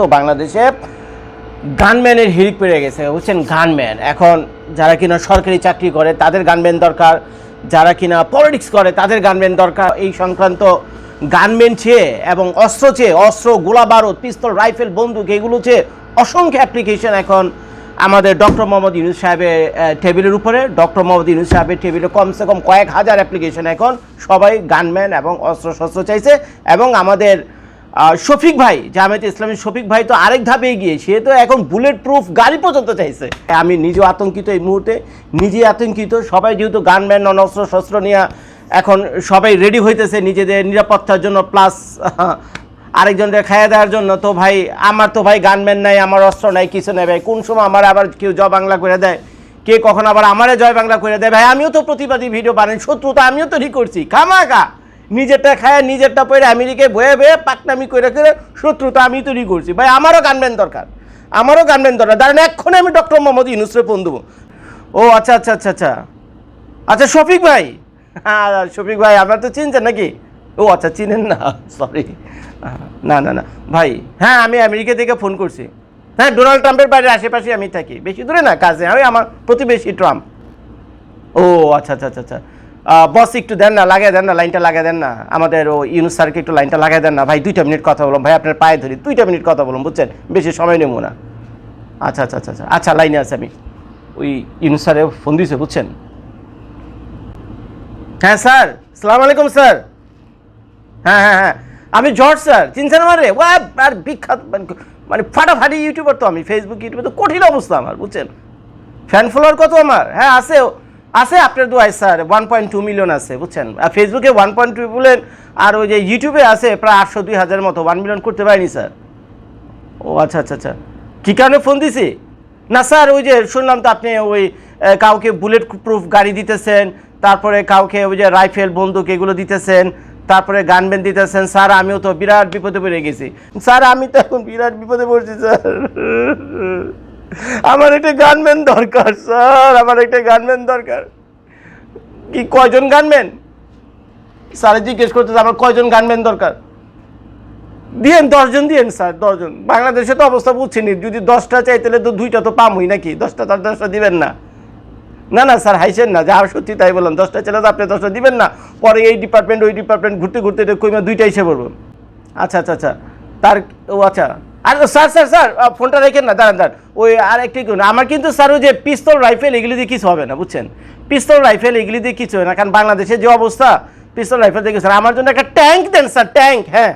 তো বাংলাদেশে গানম্যানের হিড়িক পেরে গেছে, বুঝছেন? গানম্যান এখন যারা কিনা সরকারি চাকরি করে, তাদের গানম্যান দরকার। যারা কিনা পলিটিক্স করে, তাদের গানম্যান দরকার। এই সংক্রান্ত গানম্যান চেয়ে এবং অস্ত্র চেয়ে, অস্ত্র গোলা বারুদ পিস্তল, রাইফেল, বন্দুক, এগুলো চেয়ে অসংখ্য অ্যাপ্লিকেশন এখন আমাদের ডক্টর মোহাম্মদ ইউনুস সাহেবের টেবিলের উপরে। ডক্টর মোহাম্মদ ইউনুস সাহেবের টেবিলে কমসে কম কয়েক হাজার অ্যাপ্লিকেশন এখন সবাই গানম্যান এবং অস্ত্র শস্ত্র চাইছে এবং আমাদের শফিক ভাই, জামায়াতে ইসলামী শফিক ভাই তো আরেক ধাপে এগিয়ে, সে তো এখন বুলেট প্রুফ গাড়ি পর্যন্ত চাইছে। আমি নিজেও আতঙ্কিত এই মুহূর্তে, নিজেই আতঙ্কিত। সবাই যেহেতু গানম্যান নন অস্ত্র শস্ত্র নিয়ে এখন সবাই রেডি হইতেছে নিজেদের নিরাপত্তার জন্য প্লাস আরেকজনকে খাইয়ে দেওয়ার জন্য। তো ভাই, আমার তো ভাই গানম্যান নাই, আমার অস্ত্র নাই, কিছু নেই ভাই। কোন সময় আমার আবার কেউ জয় বাংলা করে দেয়? কে কখন আবার আমারে জয় বাংলা করে দেয়? ভাই, আমিও তো প্রতিবাদী ভিডিও বানাই, শত্রুতা আমিও তো ঠিক করছি। খামাকা নিজেরটা খায়, নিজেরটা পরে আমেরিকায় বয়ে বয়ে পাকনামি করে করে শত্রুতা আমি তৈরি করছি। ভাই, আমারও গানম্যান দরকার। আমারও গানম্যান দরকার। দাঁড়ান এক্ষণে আমি ডক্টর মোহাম্মদ ইউনুসরে ফোন দেবো। ও আচ্ছা আচ্ছা আচ্ছা আচ্ছা। আচ্ছা শফিক ভাই। হ্যাঁ শফিক ভাই, আপনার তো চিনছেন নাকি? ও আচ্ছা চিনেন না সরি না না না। ভাই হ্যাঁ আমি আমেরিকা থেকে ফোন করছি। হ্যাঁ ডোনাল্ড ট্রাম্পের বাড়ির আশেপাশে আমি থাকি। বেশি দূরে না, কাজে, আমি আমার প্রতিবেশী ট্রাম্প। ও আচ্ছা আচ্ছা আচ্ছা আচ্ছা। বস একটু দেন না লাগিয়ে দেন না লাইনটা লাগিয়ে দেন না। আমাদের ও ইউনুস স্যারকে একটু লাইনটা লাগিয়ে দেন না। ভাই, দুইটা মিনিট কথা বলুন। ভাই, আপনার পায়ে ধরি। দুইটা মিনিট কথা বলুন, বুঝছেন? বেশি সময় নেব না। আচ্ছা আচ্ছা আচ্ছা আচ্ছা। আচ্ছা লাইনে আছে আমি। ওই ইউনুস স্যারে ফোন দিয়েছে, বুঝছেন? হ্যাঁ স্যার। সালাম আলাইকুম, স্যার। হ্যাঁ হ্যাঁ হ্যাঁ। আমি জর্জ, স্যার। চিনছেন আমারে ও আর বিখ্যাত, মানে- মানে ফাটাফাটি ইউটিউবার তো আমি। ফেসবুক ইউটিউবে তো কঠিন অবস্থা আমার, বুঝছেন? ফ্যান ফলোয়ার কত আমার? হ্যাঁ আছে আছে আপনার দোয়াই sir? One point two million আছে, বুঝছেন? আর ফেসবুকে ওয়ান পয়েন্ট টু বলেন আর ওই যে ইউটিউবে আছে প্রায় আটশো দুই হাজার মতো। ওয়ান মিলিয়ন করতে পারিনি, স্যার। ও আচ্ছা আচ্ছা আচ্ছা। কী কারণে ফোন দিছি? না, স্যার, ওই যে শুনলাম তো আপনি ওই কাউকে বুলেট প্রুফ গাড়ি দিতেছেন, তারপরে কাউকে ওই যে রাইফেল বন্দুক এগুলো দিতেছেন, তারপরে গানবেন দিতেছেন, স্যার, আমিও তো বিরাট বিপদে পড়ে গেছি। স্যার, আমি তো এখন বিরাট বিপদে পড়ছি, স্যার। আমার একটা গানম্যান দরকার, স্যার, আমার একটা গানম্যান দরকার। কি কয়জন গানম্যান স্যার জিজ্ঞেস করতেছে আমার কয়জন গানম্যান দরকার? দিয়েন, দশজন দিয়েন স্যার, দশজন। বাংলাদেশে তো অবস্থা বুঝছেনি যদি দশটা চাই তাহলে তো দুইটা তো পামই নাকি? দশটা তার দশটা দিবেন না। না না স্যার হাইছেন না, যা সত্যি তাই বললাম, দশটা ছেলে তো আপনি দশটা দিবেন না। পরে এই ডিপার্টমেন্ট ওই ডিপার্টমেন্ট ঘুরতে ঘুরতে এটা কইমা দুইটা এসে পড়ব। আচ্ছা আচ্ছা আচ্ছা তার, ও আচ্ছা আর স্যার স্যার স্যার ফোনটা রেখেন না, দাঁড়ান দাঁড়ান। ওই আর একটি আমার কিন্তু স্যার, ওই যে পিস্তল, রাইফেল এগুলি দিয়ে কিছু হবে না, বুঝছেন? পিস্তল, রাইফেল এগুলি দিয়ে কিছু হবে না, কারণ বাংলাদেশের যে অবস্থা, পিস্তল, রাইফেল দেখে স্যার আমার জন্য একটা ট্যাঙ্ক দেন, স্যার, ট্যাঙ্ক হ্যাঁ।